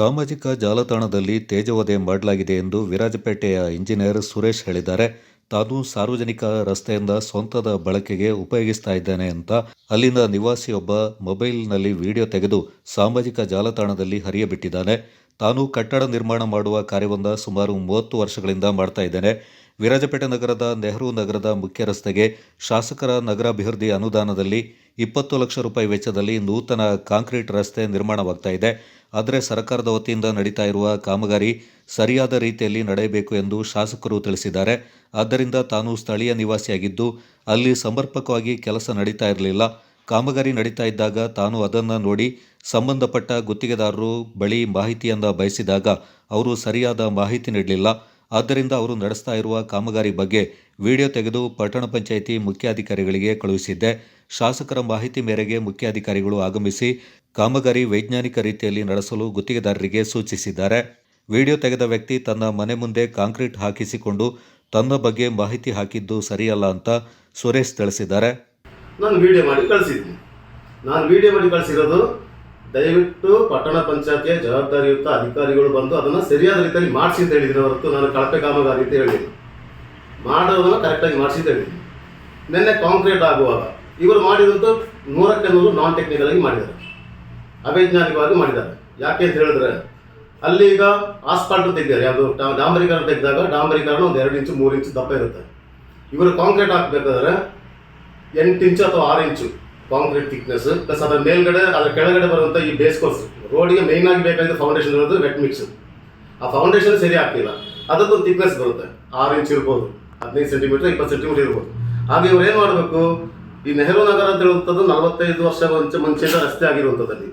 ಸಾಮಾಜಿಕ ಜಾಲತಾಣದಲ್ಲಿ ತೇಜವಧೆ ಮಾಡಲಾಗಿದೆ ಎಂದು ವಿರಾಜಪೇಟೆಯ ಇಂಜಿನಿಯರ್ ಸುರೇಶ್ ಹೇಳಿದ್ದಾರೆ. ತಾನು ಸಾರ್ವಜನಿಕ ರಸ್ತೆಯಿಂದ ಸ್ವಂತದ ಬಳಕೆಗೆ ಉಪಯೋಗಿಸ್ತಾ ಇದ್ದೇನೆ ಅಂತ ಅಲ್ಲಿನ ನಿವಾಸಿಯೊಬ್ಬ ಮೊಬೈಲ್ನಲ್ಲಿ ವಿಡಿಯೋ ತೆಗೆದು ಸಾಮಾಜಿಕ ಜಾಲತಾಣದಲ್ಲಿ ಹರಿಯಬಿಟ್ಟಿದ್ದಾನೆ. ತಾನು ಕಟ್ಟಡ ನಿರ್ಮಾಣ ಮಾಡುವ ಕಾರ್ಯವೊಂದ ಸುಮಾರು ಮೂವತ್ತು ವರ್ಷಗಳಿಂದ ಮಾಡ್ತಾ ಇದ್ದೇನೆ. ವಿರಾಜಪೇಟೆ ನಗರದ ನೆಹರು ನಗರದ ಮುಖ್ಯ ರಸ್ತೆಗೆ ಶಾಸಕರ ನಗರಾಭಿವೃದ್ಧಿ ಅನುದಾನದಲ್ಲಿ ಇಪ್ಪತ್ತು ಲಕ್ಷ ರೂಪಾಯಿ ವೆಚ್ಚದಲ್ಲಿ ನೂತನ ಕಾಂಕ್ರೀಟ್ ರಸ್ತೆ ನಿರ್ಮಾಣವಾಗ್ತಾ ಇದೆ. ಆದರೆ ಸರ್ಕಾರದ ವತಿಯಿಂದ ನಡೀತಾ ಇರುವ ಕಾಮಗಾರಿ ಸರಿಯಾದ ರೀತಿಯಲ್ಲಿ ನಡೆಯಬೇಕು ಎಂದು ಶಾಸಕರು ತಿಳಿಸಿದ್ದಾರೆ. ಆದ್ದರಿಂದ ತಾನು ಸ್ಥಳೀಯ ನಿವಾಸಿಯಾಗಿದ್ದು, ಅಲ್ಲಿ ಸಮರ್ಪಕವಾಗಿ ಕೆಲಸ ನಡೀತಾ ಇರಲಿಲ್ಲ. ಕಾಮಗಾರಿ ನಡೀತಾ ಇದ್ದಾಗ ತಾನು ಅದನ್ನು ನೋಡಿ ಸಂಬಂಧಪಟ್ಟ ಗುತ್ತಿಗೆದಾರರು ಬಳಿ ಮಾಹಿತಿಯನ್ನು ಬಯಸಿದಾಗ ಅವರು ಸರಿಯಾದ ಮಾಹಿತಿ ನೀಡಲಿಲ್ಲ. ಆದ್ದರಿಂದ ಅವರು ನಡೆಸ್ತಾ ಇರುವ ಕಾಮಗಾರಿ ಬಗ್ಗೆ ವಿಡಿಯೋ ತೆಗೆದು ಪಟ್ಟಣ ಪಂಚಾಯಿತಿ ಮುಖ್ಯಾಧಿಕಾರಿಗಳಿಗೆ ಕಳುಹಿಸಿದ್ದೆ. ಶಾಸಕರ ಮಾಹಿತಿ ಮೇರೆಗೆ ಮುಖ್ಯಾಧಿಕಾರಿಗಳು ಆಗಮಿಸಿ ಕಾಮಗಾರಿ ವೈಜ್ಞಾನಿಕ ರೀತಿಯಲ್ಲಿ ನಡೆಸಲು ಗುತ್ತಿಗೆದಾರರಿಗೆ ಸೂಚಿಸಿದ್ದಾರೆ. ವಿಡಿಯೋ ತೆಗೆದ ವ್ಯಕ್ತಿ ತನ್ನ ಮನೆ ಮುಂದೆ ಕಾಂಕ್ರೀಟ್ ಹಾಕಿಸಿಕೊಂಡು ತನ್ನ ಬಗ್ಗೆ ಮಾಹಿತಿ ಹಾಕಿದ್ದು ಸರಿಯಲ್ಲ ಅಂತ ಸುರೇಶ್ ತಿಳಿಸಿದ್ದಾರೆ. ನಾನು ವಿಡಿಯೋ ಮಾಡಿ ಕಳಿಸಿದ್ದೀನಿ ನಾನು ವಿಡಿಯೋ ಮಾಡಿ ಕಳಿಸಿರೋದು ದಯವಿಟ್ಟು ಪಟ್ಟಣ ಪಂಚಾಯತಿಯ ಜವಾಬ್ದಾರಿಯುತ ಅಧಿಕಾರಿಗಳು ಬಂದು ಅದನ್ನು ಸರಿಯಾದ ರೀತಿಯಲ್ಲಿ ಮಾಡಿಸಿ ಅಂತ ಹೇಳಿದ್ದೀನಿ ಹೊರತು ನಾನು ಕಳಪೆ ಕಾಮಗಾರಿ ಅಂತ ಹೇಳಿದ್ದೀನಿ ಮಾಡೋದನ್ನು ಕರೆಕ್ಟಾಗಿ ಮಾಡಿಸಿ ಅಂತ ಹೇಳಿದ್ದೀನಿ ನಿನ್ನೆ ಕಾಂಕ್ರೀಟ್ ಆಗುವಾಗ ಇವರು ಮಾಡಿದಂತೂ ನೂರಕ್ಕೆ ನೂರು ನಾನ್ ಟೆಕ್ನಿಕಲ್ ಆಗಿ ಮಾಡಿದ್ದಾರೆ. ಅವೈಜ್ಞಾನಿಕವಾಗಿ ಮಾಡಿದ್ದಾರೆ. ಯಾಕೆ ಅಂತ ಹೇಳಿದ್ರೆ ಅಲ್ಲಿ ಈಗ ಆಸ್ಪಾಲ್ಟ್ ತೆಗ್ದಾರೆ ಯಾವುದು ಡಾಂಬರೀಕರಣ ತೆಗೆದಾಗ ಡಾಂಬರೀಕರಣ ಒಂದು ಎರಡು ಇಂಚು, ಮೂರು ಇಂಚು ದಪ್ಪ ಇರುತ್ತೆ. ಇವರು ಕಾಂಕ್ರೀಟ್ ಹಾಕಬೇಕಾದ್ರೆ ಎಂಟು ಇಂಚು ಅಥವಾ ಆರು ಇಂಚು ಕಾಂಕ್ರೀಟ್ ಥಿಕ್ನೆಸ್ ಪ್ಲಸ್ ಅದರ ಮೇಲ್ಗಡೆ, ಅದರ ಕೆಳಗಡೆ ಬರುವಂಥ ಈ ಬೇಸ್ ಕೋರ್ಸ್ ರೋಡಿಗೆ ಮೇಯ್ನ್ ಆಗಿ ಬೇಕಾಗಿದ್ದ ಫೌಂಡೇಶನ್ ಇರೋದು ವೆಟ್ ಮಿಕ್ಸ್ ಆ ಫೌಂಡೇಶನ್ ಸರಿ ಆಗ್ತಿಲ್ಲ. ಅದಕ್ಕೊಂದು ಥಿಕ್ನೆಸ್ ಬರುತ್ತೆ. ಆರು ಇಂಚ್ ಇರ್ಬೋದು, ಹದಿನೈದು ಸೆಂಟಿಮೀಟರ್ ಇಪ್ಪತ್ತು ಸೆಂಟಿಮೀಟರ್ ಇರ್ಬೋದು. ಹಾಗೆ ಇವ್ರು ಏನು ಮಾಡಬೇಕು? ಈ ನೆಹರು ನಗರ ಅಂತ ಹೇಳುವಂಥದ್ದು ನಲವತ್ತೈದು ವರ್ಷ ಮುಂಚೆ ಮುಂಚೆದ ರಸ್ತೆ ಆಗಿರುವಂಥದ್ದಲ್ಲಿ.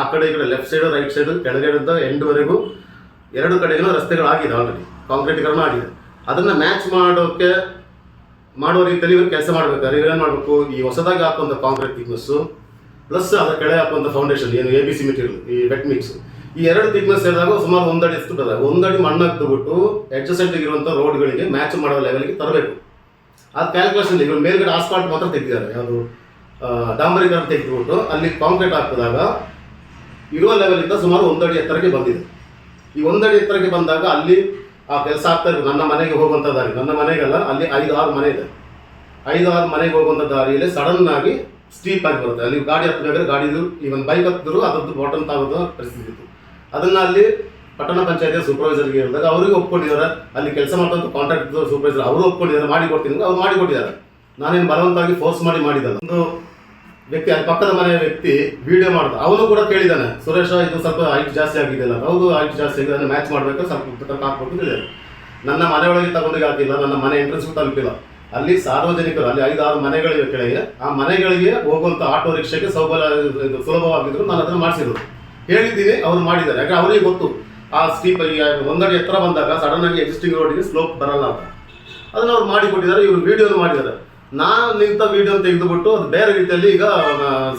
ಆ ಕಡೆ ಈ ಕಡೆ ಲೆಫ್ಟ್ ಸೈಡು ರೈಟ್ ಸೈಡು ಕೆಳಗಡೆಯಿಂದ ಎಂಡ್ವರೆಗೂ ಎರಡು ಕಡೆಗೂ ರಸ್ತೆಗಳು ಆಗಿದೆ ಆಲ್ರೆಡಿ ಕಾಂಕ್ರೀಟೀಕರಣ ಆಗಿದೆ. ಅದನ್ನು ಮ್ಯಾಚ್ ಮಾಡೋಕೆ ಮಾಡುವ ರೀತಿಯಲ್ಲಿ ಇವರು ಕೆಲಸ ಮಾಡ್ಬೇಕಾದ್ರೆ ಇವ್ರೇನು ಮಾಡಬೇಕು? ಈ ಹೊಸದಾಗಿ ಹಾಕುವಂಥ ಕಾಂಕ್ರೀಟ್ ಥಿಕ್ನೆಸ್ಸು ಪ್ಲಸ್ ಅದರ ಕೆಳಗೆ ಹಾಕುವಂಥ ಫೌಂಡೇಶನ್ ಏನು ಎ ಬಿ ಸಿ ಮೆಟೀರಿಯಲ್ ಈ ವೆಟ್ ಮಿಕ್ಸ್ ಈ ಎರಡು ಥಿಕ್ನೆಸ್ ಸೇರಿದಾಗ ಸುಮಾರು ಒಂದಡಿ ಎತ್ತು ಬಿಟ್ಟದ ಒಂದಡಿ ಮಣ್ಣು ಹಾಕ್ಬಿಟ್ಟು ಅಡ್ಜಸೆಂಟ್ ಆಗಿರುವಂಥ ರೋಡ್ಗಳಿಗೆ ಮ್ಯಾಚ್ ಮಾಡೋ ಲೆವೆಲ್ಗೆ ತರಬೇಕು. ಅದು ಕ್ಯಾಲ್ಕುಲೇಷನ್ ಇವರು ಮೇಲ್ಗಡೆ ಆಸ್ಪಾಲ್ಟ್ ಮಾತ್ರ ತೆಗೆದಿದ್ದಾರೆ. ಯಾವುದು ಆ, ಡಾಂಬರೀಕರಣ ತೆಗೆದುಬಿಟ್ಟು ಅಲ್ಲಿ ಕಾಂಕ್ರೀಟ್ ಹಾಕಿದಾಗ ಇರುವ ಲೆವೆಲಿಂದ ಸುಮಾರು ಒಂದಡಿ ಎತ್ತರಕ್ಕೆ ಬಂದಿದೆ. ಈ ಒಂದಡಿ ಎತ್ತರಕ್ಕೆ ಬಂದಾಗ ಅಲ್ಲಿ ಆ ಕೆಲಸ ಆಗ್ತಾ ನನ್ನ ಮನೆಗೆ ಹೋಗುವಂಥ ದಾರಿ. ನನ್ನ ಮನೆಗಲ್ಲ, ಅಲ್ಲಿ ಐದು, ಆರು ಮನೆ ಇದೆ. ಐದು, ಆರು ಮನೆಗೆ ಹೋಗುವಂಥ ದಾರಿಯಲ್ಲಿ ಸಡನ್ ಆಗಿ ಸ್ಟೀಪ್ ಆಗಿ ಬರುತ್ತೆ. ಅಲ್ಲಿ ಗಾಡಿ ಹತ್ತಬೇಕಾದ್ರೆ ಗಾಡಿದು ಈವನ್ ಬೈಕ್ ಹತ್ತಿದ್ರು ಅದರದ್ದು ಬಾಟಮ್ ತಾಗೋದು ಪರಿಸ್ಥಿತಿ ಇತ್ತು. ಅದನ್ನು ಅಲ್ಲಿ ಪಟ್ಟಣ ಪಂಚಾಯತಿಯ ಸೂಪರ್ವೈಸರ್ಗೆ ಹೇಳಿದಾಗ ಅವರಿಗೆ ಒಪ್ಕೊಂಡಿದ್ದಾರೆ. ಅಲ್ಲಿ ಕೆಲಸ ಮಾಡ್ತಂತ ಕಾಂಟ್ರಾಕ್ಟ್ ಸೂಪರ್ವೈಸರ್ ಅವರು ಒಪ್ಕೊಂಡಿದ್ದಾರೆ. ಮಾಡಿ ಕೊಡ್ತೀನಿ ಅವ್ರು ಮಾಡಿಕೊಟ್ಟಿದ್ದಾರೆ ನಾನೇನು ಬಲವಂತಾಗಿ ಫೋರ್ಸ್ ಮಾಡಿ ಮಾಡಿದ್ದಲ್ಲ. ಒಂದು ವ್ಯಕ್ತಿ ಅಲ್ಲಿ ಪಕ್ಕದ ಮನೆಯ ವ್ಯಕ್ತಿ ವಿಡಿಯೋ ಮಾಡ್ದ. ಅವನು ಕೂಡ ಕೇಳಿದ್ದಾನೆ ಸುರೇಶ, ಇದು ಸ್ವಲ್ಪ ಹೈಟ್ ಜಾಸ್ತಿ ಆಗಿದೆ ಅಲ್ಲ ಹೌದು ಹೈಟ್ ಜಾಸ್ತಿ ಆಗಿದೆ, ಅದನ್ನು ಮ್ಯಾಚ್ ಮಾಡಬೇಕು, ಸ್ವಲ್ಪ ಹಾಕ್ಬೇಕು ಹೇಳಿದ್ದಾರೆ ನನ್ನ ಮನೆಯೊಳಗೆ ತಗೊಂಡಿಗೆ ಹಾಕಿಲ್ಲ, ನನ್ನ ಮನೆ ಎಂಟ್ರೆನ್ಸ್ ತಲುಪಿಲ್ಲ. ಅಲ್ಲಿ ಸಾರ್ವಜನಿಕರು, ಅಲ್ಲಿ ಐದಾರು ಮನೆಗಳಿವೆ ಕೆಳಗೆ, ಆ ಮನೆಗಳಿಗೆ ಹೋಗುವಂಥ ಆಟೋ ರಿಕ್ಷಾಗೆ ಸೌಲಭ್ಯ ಸುಲಭವಾಗಿದ್ರು ನಾನು ಅದನ್ನು ಮಾಡಿಸಿದ್ರು ಹೇಳಿದ್ದೀನಿ, ಅವ್ರು ಮಾಡಿದ್ದಾರೆ. ಯಾಕಂದ್ರೆ ಅವರಿಗೆ ಗೊತ್ತು, ಆ ಸ್ಟೀಪ್ ಒಂದಡಿ ಎತ್ತರ ಬಂದಾಗ ಸಡನ್ ಆಗಿ ಎಕ್ಸಿಸ್ಟಿಂಗ್ ರೋಡಿಗೆ ಸ್ಲೋಪ್ ಬರಲ್ಲ ಅಂತ. ಅದನ್ನ ಅವ್ರು ಮಾಡಿಕೊಟ್ಟಿದ್ದಾರೆ, ಇವರು ವಿಡಿಯೋನು ಮಾಡಿದ್ದಾರೆ. ನಾನು ನಿಂತ ವಿಡಿಯೋ ತೆಗೆದುಬಿಟ್ಟು ಅದು ಬೇರೆ ರೀತಿಯಲ್ಲಿ ಈಗ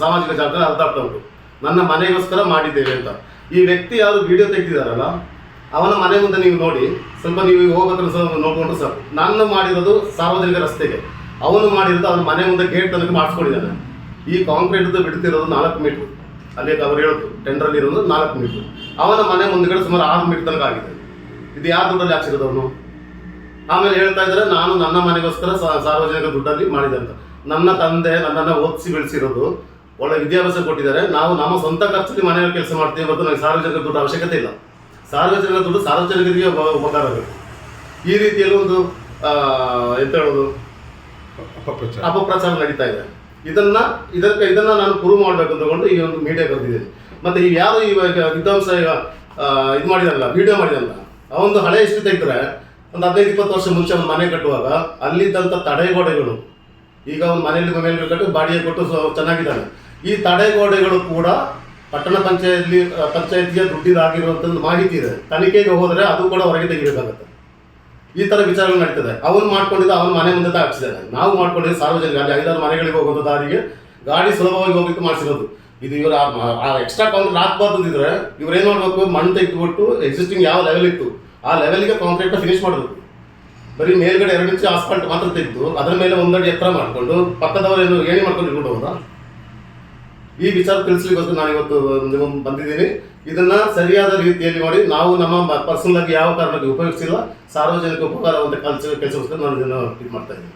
ಸಾಮಾಜಿಕ ಜಾಲತಾಣ ಅರ್ಥ ಆಗ್ತಾ ಉಂಟು. ನನ್ನ ಮನೆಗೋಸ್ಕರ ಮಾಡಿದ್ದೇವೆ ಅಂತ. ಈ ವ್ಯಕ್ತಿ ಯಾರು ವಿಡಿಯೋ ತೆಗೆದಿದ್ದಾರಲ್ಲ, ಅವನ ಮನೆ ಮುಂದೆ ನೀವು ನೋಡಿ, ಸ್ವಲ್ಪ ನೀವು ಹೋಗೋದ್ರ ಸಹ ನೋಡ್ಕೊಂಡ್ರೆ ಸಾಕು. ನಾನು ಮಾಡಿರೋದು ಸಾರ್ವಜನಿಕ ರಸ್ತೆಗೆ. ಅವನು ಮಾಡಿರೋದು ಅವನ ಮನೆ ಮುಂದೆ ಗೇಟ್ ತನಕ ಮಾಡಿಸ್ಕೊಂಡಿದ್ದಾನೆ. ಈ ಕಾಂಕ್ರೀಟ್ ಬಿಡ್ತಿರೋದು ನಾಲ್ಕು ಮೀಟ್ರ್ ಅಲ್ಲಿ ಅವ್ರು ಹೇಳೋದು ಟೆಂಡರಲ್ಲಿ ಇರೋದು ನಾಲ್ಕು ಮೀಟ್ರ್ ಅವನ ಮನೆ ಮುಂದ್ಗಡೆ ಸುಮಾರು ಆರು ಮೀಟರ್ ತನಕ ಆಗಿದೆ. ಇದು ಯಾರು ದುಡ್ಡಲ್ಲಿ ಹಾಕ್ಸಿರೋದು ಅವನು? ಆಮೇಲೆ ಹೇಳ್ತಾ ಇದ್ದಾರೆ ನಾನು ನನ್ನ ಮನೆಗೋಸ್ಕರ ಸಾರ್ವಜನಿಕ ದುಡ್ಡಲ್ಲಿ ಮಾಡಿದೆ ಅಂತ ನನ್ನ ತಂದೆ ನನ್ನನ್ನು ಓದಿಸಿ ಬೆಳೆಸಿರೋದು. ಒಳ್ಳೆ ವಿದ್ಯಾಭ್ಯಾಸ ಕೊಟ್ಟಿದ್ದಾರೆ. ನಾವು ನಮ್ಮ ಸ್ವಂತ ಖರ್ಚಲ್ಲಿ ಮನೆಯಲ್ಲಿ ಕೆಲಸ ಮಾಡ್ತೀವಿ ಮತ್ತು ನನಗೆ ಸಾರ್ವಜನಿಕ ದುಡ್ಡು ಅವಶ್ಯಕತೆ ಇಲ್ಲ. ಸಾರ್ವಜನಿಕ ದುಡ್ಡು ಸಾರ್ವಜನಿಕರಿಗೆ ಉಪ- ಉಪಕಾರ ಬೇಕು ಈ ರೀತಿಯಲ್ಲಿ ಒಂದು ಎಂತ ಹೇಳೋದು? ಅಪಪ್ರಚಾರ. ಅಪಪ್ರಚಾರ ನಡೀತಾ ಇದೆ. ಇದನ್ನ ಇದಕ್ಕೆ ಇದನ್ನ ನಾನು ಪ್ರೂವ್ ಮಾಡಬೇಕು ಅಂತಕೊಂಡು ಈ ಒಂದು ಮೀಡಿಯಾ ಬಂದಿದ್ದೀನಿ ಮತ್ತೆ ಈ ಯಾರು ಇವಾಗ ವಿದ್ವಾಂಸ ಈಗ ಇದು ಮಾಡಿದಲ್ಲ ವಿಡಿಯೋ ಮಾಡಿದಲ್ಲ ಅವೊಂದು ಹಳೆ ಇಷ್ಟು ತೆಗೆದ್ರೆ ಒಂದು ಹದಿನೈದು, ಇಪ್ಪತ್ತು ವರ್ಷ ಮುಂಚೆ ಒಂದು ಮನೆ ಕಟ್ಟುವಾಗ ಅಲ್ಲಿದ್ದಂಥ ತಡೆಗೋಡೆಗಳು, ಈಗ ಒಂದು ಮನೆಯಲ್ಲಿ ಮನೆಯಲ್ಲಿ ಕಟ್ಟು ಬಾಡಿಗೆ ಕೊಟ್ಟು ಚೆನ್ನಾಗಿದ್ದಾನೆ ಈ ತಡೆಗೋಡೆಗಳು ಕೂಡ ಪಟ್ಟಣ ಪಂಚಾಯತ್ಲಿ ಪಂಚಾಯತಿಯ ದುಡ್ಡಿದಾಗಿರುವಂಥದ್ದು ಮಾಹಿತಿ ಇದೆ. ತನಿಖೆಗೆ ಹೋದರೆ ಅದು ಕೂಡ ಹೊರಗೆ ತೆಗಿಬೇಕಾಗತ್ತೆ. ಈ ತರ ವಿಚಾರಗಳು ನಡೀತದೆ. ಅವನು ಮಾಡ್ಕೊಂಡಿದ್ದ ಅವನ ಮನೆ ಮುಂದೆ ಹಾಕ್ಸಿದ್ದಾನೆ ನಾವು ಮಾಡ್ಕೊಂಡಿದ್ದು ಸಾರ್ವಜನಿಕ ಅಲ್ಲಿ ಐದಾರು ಮನೆಗಳಿಗೆ ಹೋಗುವಂಥ ದಾರಿಗೆ ಗಾಡಿ ಸುಲಭವಾಗಿ ಹೋಗ್ಲಿಕ್ಕೆ ಮಾಡಿಸಿರೋದು. ಇದು ಇವರ ಎಕ್ಸ್ಟ್ರಾ ಕಾಂಗ್ರೆಸ್ ಹಾಕ್ಬಾರ್ದು ಇದ್ರೆ ಇವ್ರು ಏನ್ ಮಾಡ್ಬೇಕು? ಮಣ್ಣು ತೆಗೆದುಬಿಟ್ಟು ಎಕ್ಸಿಸ್ಟಿಂಗ್ ಯಾವ ಲೆವೆಲ್ ಇತ್ತು? ಆ ಲೆವೆಲ್ಗೆ ಕಾಂಕ್ರೀಟ್ ಫಿನಿಶ್ ಮಾಡೋದು. ಬರೀ ಮೇಲ್ಗಡೆ ಎರಡು ಇಂಚು ಆಸ್ಫಾಲ್ಟ್ ಮಾತ್ರ ತೆಗೆದು, ಅದರ ಮೇಲೆ ಒಂದಡಿ ಎತ್ತರ ಮಾಡಿಕೊಂಡು, ಪಕ್ಕದವರು ಏನು ಏಣಿ ಮಾಡ್ಕೊಂಡು ಇಟ್ಕೊಂಡು ಈ ವಿಚಾರ ತಿಳಿಸ್ಲಿಕ್ಕೋಸ್ಕರ ನಾನು ಇವತ್ತು ನಿಮ್ಮ ಬಂದಿದ್ದೀನಿ. ಇದನ್ನ ಸರಿಯಾದ ರೀತಿಯಲ್ಲಿ ಮಾಡಿ ನಾವು ನಮ್ಮ ಪರ್ಸನಲ್ ಆಗಿ ಯಾವ ಕಾರಣಕ್ಕೆ ಉಪಯೋಗಿಸಿಲ್ಲ, ಸಾರ್ವಜನಿಕ ಉಪಕಾರವಂತ ಕೆಲಸ ಕೆಲಸಕ್ಕೋಸ್ಕರ ನಾನು ಇದನ್ನು ಇದು ಮಾಡ್ತಾ ಇದ್ದೀನಿ.